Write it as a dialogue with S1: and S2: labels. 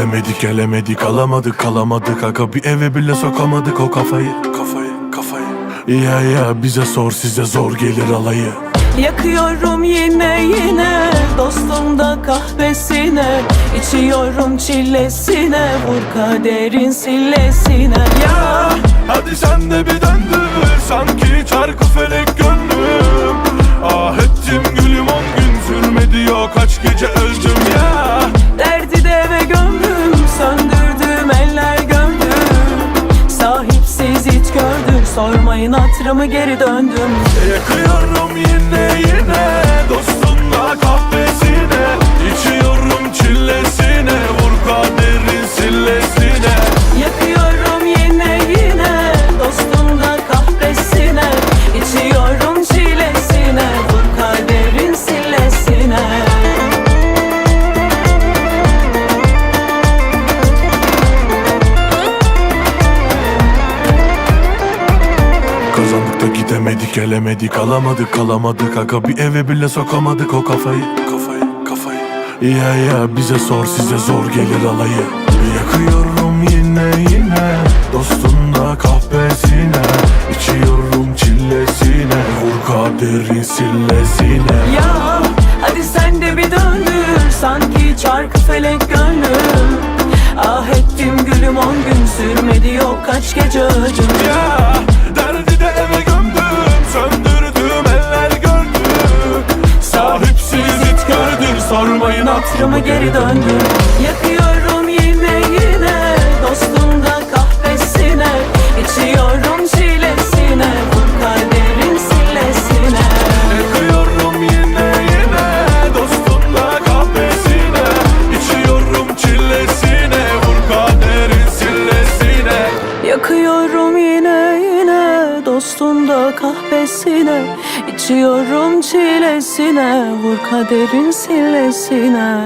S1: gidemedik gelemedik alamadık kalamadık. Aga bir eve bile sokamadık o kafayı. Kafayı kafayı. Ya ya bize sor size zor gelir alayı.
S2: Yakıyorum yine yine Dostum da kahvesine. İçiyorum çillesine Vur kaderin sillesine. Ya!
S1: Hadi sen de bir döndür Sanki çarkı felek gönlüm. Ah ettim gülüm on gün sürmedi o kaç gece öldüm. Ya
S2: Sormayın hatırımı geri döndüm.
S1: Yakıyorum yine yine. Dostumla Kazandık da gidemedik gelemedik alamadık kalamadık Aga bir eve bile sokamadık o kafayı. Kafayı kafayı. Ya ya bize sor size zor gelir alayı. Yakıyorum yine yine. Dostum da kahvesine İçiyorum çillesine vur kaderin sillesine.
S2: Ya hadi sen de bir döndür. Sanki çarkı felek gönlüm Ah ettim gülüm on gün sürmedi yok kaç gece öldüm
S1: Ya
S2: Hatırımı geri döndüm. Yakıyorum yine Dostum da kahvesine. İçiyorum çilesine Vur kaderin sillesine
S1: Yakıyorum yine yine Dostumla kahvesine. İçiyorum çillesine Vur kaderin sillesine
S2: Yakıyorum yine yine Dostum da kahvesine öylesine İçiyorum çilesine Vur kaderin sillesine